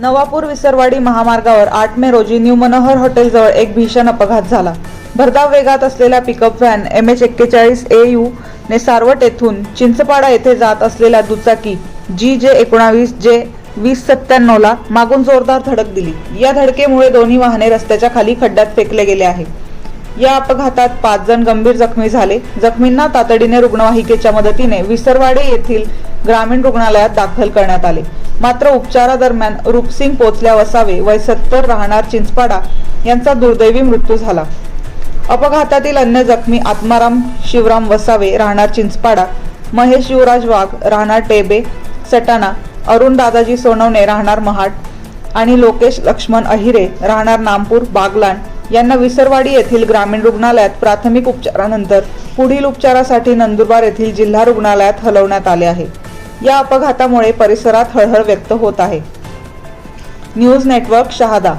नवापूर विसरवाडी महामार्गावर आठ मे रोजी न्यू मनोहर हॉटेलजवळ एक भीषण अपघात झाला. भरधाव वेगात असलेला पिकअप व्हॅन एम एच एक्केचाळीस ए यू ने सारवट येथून चिंचपाडा येथे जात असलेल्या दुचाकी जी जे एकोणावीस जे वीस सत्त्याण्णवला मागून जोरदार धडक दिली. या धडकेमुळे दोन्ही वाहने रस्त्याच्या खाली खड्ड्यात फेकले गेले आहे. या अपघातात पाच जण गंभीर जखमी झाले. जखमींना तातडीने रुग्णवाहिकेच्या मदतीने विसरवाडे येथील ग्रामीण रुग्णालयात दाखल करण्यात आले. मात्र उपचारादरम्यान रूपसिंग पोचल्या वसावे वय सत्तर राहणार चिंचपाडा यांचा दुर्दैवी मृत्यू झाला. अपघातातील अन्य जखमी आत्माराम शिवराम वसावे राहणार चिंचपाडा महेश युवराज वाघ राहणार टेबे सटाणा अरुण दादाजी सोनवणे राहणार महाड आणि लोकेश लक्ष्मण अहिरे राहणार नामपूर बागलाण यांना विसरवाडी येथील ग्रामीण रुग्णालयात प्राथमिक उपचारानंतर पुढील उपचारासाठी नंदुरबार येथील जिल्हा रुग्णालयात हलवण्यात आले आहे. या अपघातामुळे परिसरात हळहळ व्यक्त होत आहे. News network Shahada.